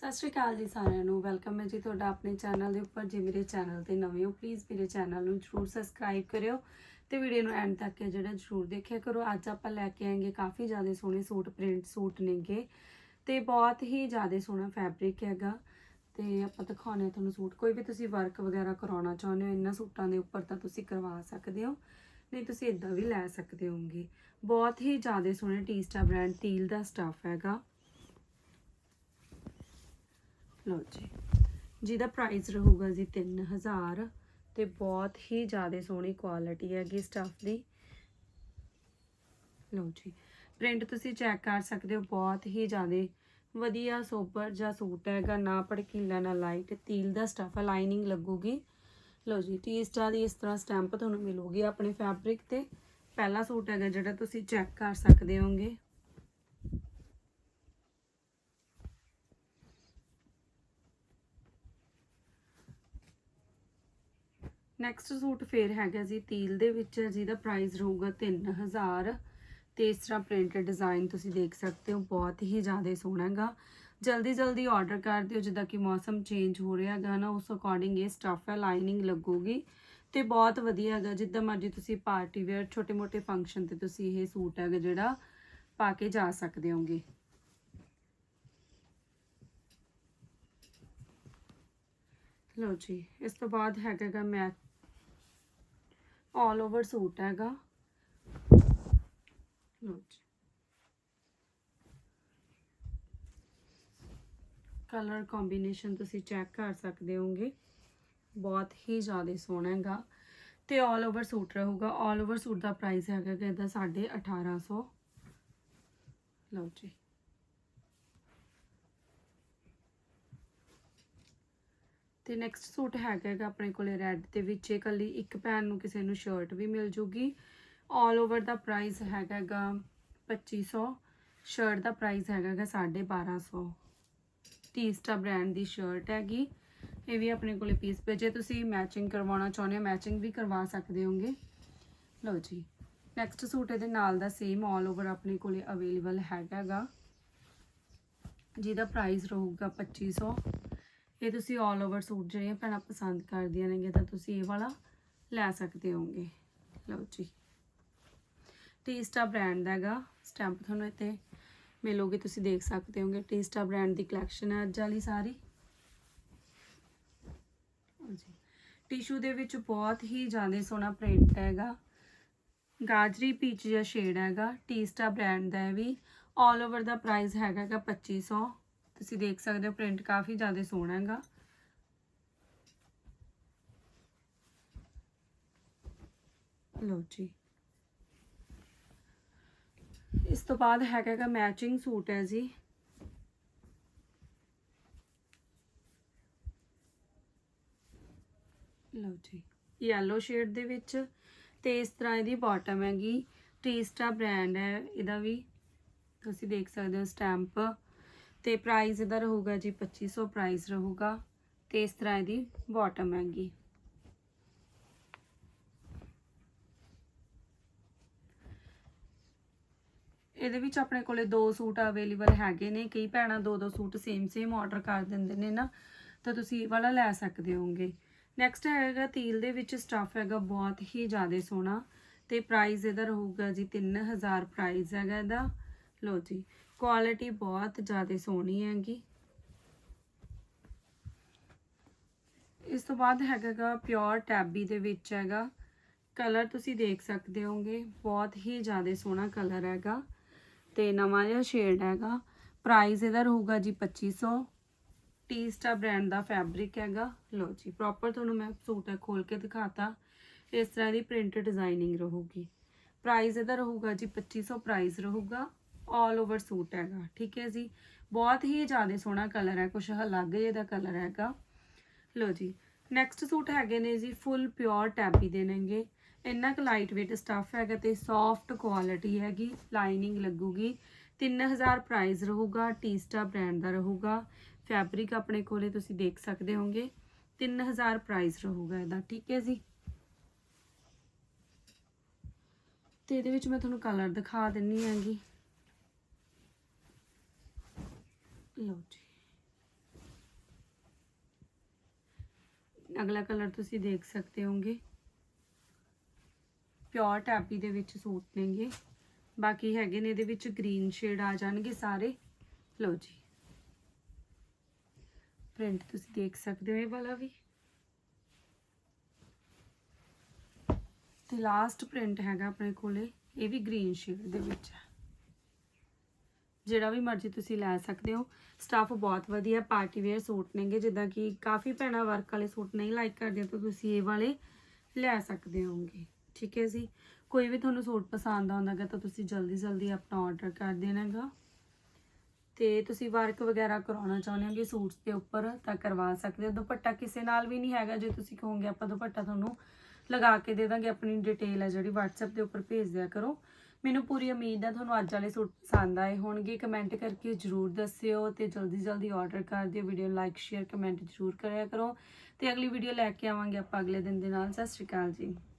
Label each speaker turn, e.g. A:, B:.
A: ਸਤਿ ਸ਼੍ਰੀ ਅਕਾਲ ਜੀ ਸਾਰਿਆਂ ਨੂੰ। ਵੈਲਕਮ ਹੈ ਜੀ ਤੁਹਾਡਾ ਆਪਣੇ ਚੈਨਲ ਦੇ ਉੱਪਰ। ਜੇ ਮੇਰੇ ਚੈਨਲ ਤੇ ਨਵੇਂ ਹੋ ਪਲੀਜ਼ ਮੇਰੇ ਚੈਨਲ ਨੂੰ ਜਰੂਰ ਸਬਸਕ੍ਰਾਈਬ ਕਰਿਓ ਤੇ ਵੀਡੀਓ ਨੂੰ ਐਂਡ ਤੱਕ ਹੈ ਜਿਹੜਾ ਜਰੂਰ ਦੇਖਿਆ ਕਰੋ। ਅੱਜ ਆਪਾਂ ਲੈ ਕੇ ਆਏਗੇ ਕਾਫੀ ਜ਼ਿਆਦਾ ਸੋਹਣੇ ਸੂਟ ਪ੍ਰਿੰਟ ਸੂਟ ਨੇਗੇ ਤੇ ਬਹੁਤ ਹੀ ਜ਼ਿਆਦਾ ਸੋਹਣਾ ਫੈਬਰਿਕ ਹੈਗਾ ਤੇ ਆਪਾਂ ਦਿਖਾਉਂਦੇ ਹਾਂ ਤੁਹਾਨੂੰ ਸੂਟ। ਕੋਈ ਵੀ ਤੁਸੀਂ ਵਰਕ ਵਗੈਰਾ ਕਰਾਉਣਾ ਚਾਹੁੰਦੇ ਹੋ, ਇਹਨਾਂ ਸੂਟਾਂ ਦੇ ਉੱਪਰ ਤਾਂ ਤੁਸੀਂ ਕਰਵਾ ਸਕਦੇ ਹੋ, ਨਹੀਂ ਤੁਸੀਂ ਇਦਾਂ ਵੀ ਲੈ ਸਕਦੇ ਹੋਗੇ ਬਹੁਤ ਹੀ ਜ਼ਿਆਦਾ ਸੋਹਣੇ ਟੀਸਟਾ ਬ੍ਰਾਂਡ ਤੀਲ ਦਾ ਸਟੱਫ ਹੈਗਾ। ਲਓ ਜੀ। ਜਿਹਦਾ ਪ੍ਰਾਈਸ ਰਹੂਗਾ ਜੀ 3000 ਤੇ ਬਹੁਤ ਹੀ ਜ਼ਿਆਦਾ ਸੋਹਣੀ ਕੁਆਲਿਟੀ ਹੈਗੀ ਸਟੱਫ ਦੀ। ਲਓ ਜੀ। ਪ੍ਰਿੰਟ ਤੁਸੀਂ ਚੈੱਕ ਕਰ ਸਕਦੇ ਹੋ, ਬਹੁਤ ਹੀ ਜ਼ਿਆਦਾ ਵਧੀਆ ਸੋਬਰ ਜਿਹਾ ਸੂਟ ਹੈਗਾ, ਨਾ ਭੜਕੀਲਾ, ਨਾ ਲਾਈਟ ਤੀਲ ਦਾ ਸਟੱਫ ਹੈ ਲਾਈਨਿੰਗ ਲੱਗੂਗੀ। ਲਓ ਜੀ ਟੀ ਸਟਾਰ ਦੀ ਇਸ ਤਰ੍ਹਾਂ ਸਟੈਂਪ ਤੁਹਾਨੂੰ ਮਿਲੂਗੀ ਆਪਣੇ ਫੈਬਰਿਕ ਤੇ। ਪਹਿਲਾ ਸੂਟ ਹੈਗਾ ਜਿਹੜਾ ਤੁਸੀਂ ਚੈੱਕ ਕਰ ਸਕਦੇ ਹੋਗੇ। ਨੈਕਸਟ ਸੂਟ ਫੇਰ ਹੈਗਾ ਜੀ, ਤੀਲ ਦੇ ਵਿੱਚ ਜਿਹਦਾ ਪ੍ਰਾਈਸ ਰਹੂਗਾ 3000 ਤੇ ਇਸ ਤਰ੍ਹਾਂ ਪ੍ਰਿੰਟਡ ਡਿਜ਼ਾਈਨ ਤੁਸੀਂ ਦੇਖ ਸਕਦੇ ਹੋ, ਬਹੁਤ ਹੀ ਜ਼ਿਆਦਾ ਸੋਹਣਾ ਹੈਗਾ। ਜਲਦੀ ਜਲਦੀ ਆਰਡਰ ਕਰ ਦਿਓ, ਜਿੱਦਾਂ ਕਿ ਮੌਸਮ ਚੇਂਜ ਹੋ ਰਿਹਾ ਹੈਗਾ ਨਾ, ਉਸ ਅਕੋਰਡਿੰਗ ਇਹ ਸਟੱਫ ਹੈ ਲਾਈਨਿੰਗ ਲੱਗੂਗੀ। ਤੇ ਬਹੁਤ ਵਧੀਆ ਹੈਗਾ, ਜਿੱਦਾਂ ਮਰਜ਼ੀ ਤੁਸੀਂ ਪਾਰਟੀ ਵੇਅਰ ਛੋਟੇ-ਮੋਟੇ ਫੰਕਸ਼ਨ ਤੇ ਤੁਸੀਂ ਇਹ ਸੂਟ ਹੈਗਾ ਜਿਹੜਾ ਪਾ ਕੇ ਜਾ ਸਕਦੇ ਹੋਗੇ। ਲਓ ਜੀ, ਇਸ ਤੋਂ ਬਾਅਦ ਹੈਗਾ ਮੈਚ ਆਲ ਓਵਰ ਸੂਟ ਹੈਗਾ। ਲਓ ਜੀ। ਕਲਰ ਕੰਬੀਨੇਸ਼ਨ ਤੁਸੀਂ ਚੈੱਕ ਕਰ ਸਕਦੇ ਹੋਗੇ ਬਹੁਤ ਹੀ ਜ਼ਿਆਦਾ ਸੋਹਣਾ ਹੈਗਾ। ਤੇ ਆਲ ਓਵਰ ਸੂਟ ਰਹੂਗਾ। ਆਲ ਓਵਰ ਸੂਟ ਦਾ ਪ੍ਰਾਈਸ ਹੈਗਾ ਕਿ ਇਹਦਾ 1850 ਲਓ ਜੀ। ਤੇ ਨੈਕਸਟ ਸੂਟ ਹੈਗਾ ਹੈਗਾ ਆਪਣੇ ਕੋਲੇ ਰੈੱਡ ਦੇ ਵਿੱਚ। ਇਹ ਕੱਲੀ ਇੱਕ ਭੈਣ ਨੂੰ ਕਿਸੇ ਨੂੰ ਸ਼ਰਟ ਵੀ ਮਿਲ ਜੂਗੀ। ਆਲ ਓਵਰ ਦਾ ਪ੍ਰਾਈਸ ਹੈਗਾ ਹੈਗਾ 2500 ਸ਼ਰਟ ਦਾ ਪ੍ਰਾਈਸ ਹੈਗਾ ਹੈਗਾ 1250 ਟੀਸਟਾ ਬ੍ਰਾਂਡ ਦੀ ਸ਼ਰਟ ਹੈਗੀ। ਇਹ ਵੀ ਆਪਣੇ ਕੋਲੇ ਪੀਸ ਪਏ। ਜੇ ਤੁਸੀਂ ਮੈਚਿੰਗ ਕਰਵਾਉਣਾ ਚਾਹੁੰਦੇ ਹੋ ਮੈਚਿੰਗ ਵੀ ਕਰਵਾ ਸਕਦੇ ਹੋਗੇ। ਲਓ ਜੀ। ਨੈਕਸਟ ਸੂਟ ਇਹਦੇ ਨਾਲ ਦਾ ਸੇਮ ਆਲ ਓਵਰ ਆਪਣੇ ਕੋਲੇ ਅਵੇਲੇਬਲ ਹੈਗਾਗਾ ਜਿਹਦਾ ਪ੍ਰਾਈਸ ਰਹੂਗਾ 2500 ਇਹ ਤੁਸੀਂ ਆਲ ਓਵਰ ਸੂਟ ਜਿਹੜੇ ਭੈਣਾਂ ਪਸੰਦ ਕਰਦੀਆਂ ਨੇਗੇ ਤਾਂ ਤੁਸੀਂ ਇਹ ਵਾਲਾ ਲੈ ਸਕਦੇ ਹੋਗੇ ਲਓ ਜੀ। ਟੀਸਟਾ ਬ੍ਰਾਂਡ ਦਾ ਹੈਗਾ। ਸਟੈਂਪ ਤੁਹਾਨੂੰ ਇੱਥੇ ਮਿਲੋਗੇ, ਤੁਸੀਂ ਦੇਖ ਸਕਦੇ ਹੋਗੇ ਟੀਸਟਾ ਬ੍ਰਾਂਡ ਦੀ ਕਲੈਕਸ਼ਨ ਹੈ ਅੱਜ ਵਾਲੀ ਸਾਰੀ। ਜੀ। ਟਿਸ਼ੂ ਦੇ ਵਿੱਚ ਬਹੁਤ ਹੀ ਜ਼ਿਆਦਾ ਸੋਹਣਾ ਪ੍ਰਿੰਟ ਹੈਗਾ। ਗਾਜਰੀ ਪੀਚ ਜਿਹਾ ਸ਼ੇਡ ਹੈਗਾ। ਟੀਸਟਾ ਬ੍ਰਾਂਡ ਦਾ ਹੈ ਵੀ। ਆਲ ਓਵਰ ਦਾ ਪ੍ਰਾਈਸ ਹੈਗਾ ਹੈਗਾ 2500 ਤੁਸੀਂ ਦੇਖ ਸਕਦੇ ਹੋ ਪ੍ਰਿੰਟ ਕਾਫੀ ਜ਼ਿਆਦਾ ਸੋਹਣਾ ਹੈਗਾ। ਲਓ ਜੀ। ਇਸ ਤੋਂ ਬਾਅਦ ਹੈਗਾ ਹੈਗਾ ਮੈਚਿੰਗ ਸੂਟ ਹੈ ਜੀ। ਲਓ ਜੀ ਯੈਲੋ ਸ਼ੇਡ ਦੇ ਵਿੱਚ ਤੇ ਇਸ ਤਰ੍ਹਾਂ ਇਹਦੀ ਬਾਟਮ ਹੈਗੀ। ਟੀਸਟਾ ਬ੍ਰਾਂਡ ਹੈ, ਇਹਦਾ ਵੀ। ਤੁਸੀਂ ਦੇਖ ਸਕਦੇ ਹੋ ਸਟੈਂਪ ਤੇ ਪ੍ਰਾਈਸ ਇਹਦਾ ਰਹੂਗਾ ਜੀ 2500 ਪ੍ਰਾਈਸ ਰਹੂਗਾ ਤੇ ਇਸ ਤਰ੍ਹਾਂ ਇਹਦੀ ਬਾਟਮ ਹੈਗੀ। ਇਹਦੇ ਵਿੱਚ ਆਪਣੇ ਕੋਲੇ ਦੋ ਸੂਟ ਅਵੇਲੇਬਲ ਹੈਗੇ ਨੇ, ਕਈ ਭੈਣਾਂ ਦੋ ਦੋ ਸੂਟ ਸੇਮ ਸੇਮ ਆਰਡਰ ਕਰ ਦਿੰਦੇ ਨੇ ਨਾ, ਤਾਂ ਤੁਸੀਂ ਇਹ ਵਾਲਾ ਲੈ ਸਕਦੇ ਹੋਗੇ ਨੈਕਸਟ ਹੈਗਾ ਤੀਲ ਦੇ ਵਿੱਚ ਸਟਫ ਹੈਗਾ ਬਹੁਤ ਹੀ ਜ਼ਿਆਦਾ ਸੋਹਣਾ ਤੇ ਪ੍ਰਾਈਸ ਇਹਦਾ ਰਹੂਗਾ ਜੀ 3000 ਪ੍ਰਾਈਸ ਹੈਗਾ ਇਹਦਾ। ਲੋ ਜੀ ਕੁਆਲਿਟੀ ਬਹੁਤ ਜ਼ਿਆਦਾ ਸੋਹਣੀ ਹੈਗੀ। ਇਸ ਤੋਂ ਬਾਅਦ ਹੈਗਾ ਪਿਓਰ ਟੈਬੀ ਦੇ ਵਿੱਚ ਹੈਗਾ। ਕਲਰ ਤੁਸੀਂ ਦੇਖ ਸਕਦੇ ਹੋਗੇ, ਬਹੁਤ ਹੀ ਜ਼ਿਆਦਾ ਸੋਹਣਾ ਕਲਰ ਹੈਗਾ ਤੇ ਨਵਾਂ ਜਿਹਾ ਸ਼ੇਡ ਹੈਗਾ। ਪ੍ਰਾਈਸ ਇਹਦਾ ਰਹੂਗਾ ਜੀ 2500 ਟੀਸਟਾ ਬ੍ਰਾਂਡ ਦਾ ਫੈਬਰਿਕ ਹੈਗਾ। ਲੋ ਜੀ ਪ੍ਰੋਪਰ ਤੁਹਾਨੂੰ ਮੈਂ ਸੂਟ ਖੋਲ ਕੇ ਦਿਖਾਤਾ। ਇਸ ਤਰ੍ਹਾਂ ਦੀ ਪ੍ਰਿੰਟ ਡਿਜ਼ਾਈਨਿੰਗ ਰਹੂਗੀ। ਪ੍ਰਾਈਸ ਇਹਦਾ ਰਹੂਗਾ ਜੀ 2500 ਪ੍ਰਾਈਸ ਰਹੂਗਾ। ਆਲ ਓਵਰ ਸੂਟ ਹੈਗਾ, ਠੀਕ ਹੈ ਜੀ? ਬਹੁਤ ਹੀ ਜ਼ਿਆਦਾ ਸੋਹਣਾ ਕਲਰ ਹੈ ਕੁਝ ਅਲੱਗ ਜਿਹਾ ਦਾ ਕਲਰ ਹੈਗਾ। ਲੋ ਜੀ ਨੈਕਸਟ ਸੂਟ ਹੈਗੇ ਨੇ ਜੀ ਫੁੱਲ ਪਿਓਰ ਟੈਬੀ ਦੇ ਨੇਗੇ। ਇੰਨਾ ਕੁ ਲਾਈਟ weight ਸਟੱਫ ਹੈਗਾ ਤੇ ਸੌਫਟ ਕੁਆਲਿਟੀ ਹੈਗੀ ਲਾਈਨਿੰਗ ਲੱਗੂਗੀ। 3000 ਪ੍ਰਾਈਸ ਰਹੂਗਾ ਟੀਸਟਾ ਬ੍ਰਾਂਡ ਦਾ ਰਹੂਗਾ। ਫੈਬਰਿਕ ਆਪਣੇ ਕੋਲੇ ਤੁਸੀਂ ਦੇਖ ਸਕਦੇ ਹੋਗੇ 3000 ਪ੍ਰਾਈਸ ਰਹੂਗਾ ਇਹਦਾ, ਠੀਕ ਹੈ ਜੀ? ਤੇ ਇਹਦੇ ਵਿੱਚ ਮੈਂ ਤੁਹਾਨੂੰ ਕਲਰ ਦਿਖਾ ਦਿੰਨੀ ਹੈਗੀ। ਲਓ ਜੀ। ਅਗਲਾ ਕਲਰ ਤੁਸੀਂ ਦੇਖ ਸਕਦੇ ਹੋਗੇ ਪਿਓਰ ਟੈਪੀ ਦੇ ਵਿੱਚ ਸੂਟ ਨੇਗੇ। ਬਾਕੀ ਹੈਗੇ ਨੇ ਇਹਦੇ ਵਿੱਚ ਗ੍ਰੀਨ ਸ਼ੇਡ ਆ ਜਾਣਗੇ ਸਾਰੇ। ਲਓ ਜੀ। ਪ੍ਰਿੰਟ ਤੁਸੀਂ ਦੇਖ ਸਕਦੇ ਹੋ ਇਹ ਵਾਲਾ ਵੀ। ਤੇ ਲਾਸਟ ਪ੍ਰਿੰਟ ਹੈਗਾ ਆਪਣੇ ਕੋਲੇ। ਇਹ ਵੀ ਗ੍ਰੀਨ ਸ਼ੇਡ ਦੇ ਵਿੱਚ ਹੈ। ਜਿਹੜਾ ਵੀ ਮਰਜ਼ੀ ਤੁਸੀਂ ਲੈ ਸਕਦੇ ਹੋ। ਸਟਾਫ ਬਹੁਤ ਵਧੀਆ ਪਾਰਟੀ ਵੇਅਰ ਸੂਟ ਨੇਗੇ, ਜਿੱਦਾਂ ਕਿ ਕਾਫੀ ਭੈਣਾਂ ਵਰਕ ਵਾਲੇ ਸੂਟ ਨਹੀਂ ਲਾਈਕ ਕਰਦੀਆਂ ਤਾਂ ਤੁਸੀਂ ਇਹ ਵਾਲੇ ਲੈ ਸਕਦੇ ਹੋਗੇ ਠੀਕ ਹੈ ਜੀ? ਕੋਈ ਵੀ ਤੁਹਾਨੂੰ ਸੂਟ ਪਸੰਦ ਆਉਂਦਾਗਾ ਤਾਂ ਤੁਸੀਂ ਜਲਦੀ ਜਲਦੀ ਆਪਣਾ ਆਰਡਰ ਕਰ ਦੇਣਾਗਾ ਤੇ ਤੁਸੀਂ ਵਰਕ ਵਗੈਰਾ ਕਰਾਉਣਾ ਚਾਹੁੰਦੇ ਹੋਗੇ ਸੂਟਸ ਦੇ ਉੱਪਰ, ਤਾਂ ਕਰਵਾ ਸਕਦੇ ਹੋ। ਦੁਪੱਟਾ ਕਿਸੇ ਨਾਲ ਵੀ ਨਹੀਂ ਹੈਗਾ, ਜੇ ਤੁਸੀਂ ਕਹੋਗੇ ਆਪਾਂ ਦੁਪੱਟਾ ਤੁਹਾਨੂੰ ਲਗਾ ਕੇ ਦੇ ਦਾਂਗੇ, ਆਪਣੀ ਡਿਟੇਲ ਹੈ ਜਿਹੜੀ WhatsApp ਦੇ ਉੱਪਰ ਭੇਜ ਦਿਆ ਕਰੋ। ਮੈਨੂੰ ਪੂਰੀ ਉਮੀਦ ਹੈ ਤੁਹਾਨੂੰ ਅੱਜ ਵਾਲੇ ਸੂਟ ਪਸੰਦ ਆਏ ਹੋਣਗੇ। ਕਮੈਂਟ ਕਰਕੇ ਜਰੂਰ ਦੱਸਿਓ ਤੇ ਜਲਦੀ ਜਲਦੀ ਆਰਡਰ ਕਰ ਦਿਓ। ਵੀਡੀਓ ਲਾਈਕ ਸ਼ੇਅਰ ਕਮੈਂਟ ਜਰੂਰ ਕਰਿਆ ਕਰੋ। ਤੇ ਅਗਲੀ ਵੀਡੀਓ ਲੈ ਕੇ ਆਵਾਂਗੇ ਆਪਾਂ ਅਗਲੇ ਦਿਨ ਦੇ ਨਾਲ। ਸਤਿ ਸ਼੍ਰੀ ਅਕਾਲ ਜੀ।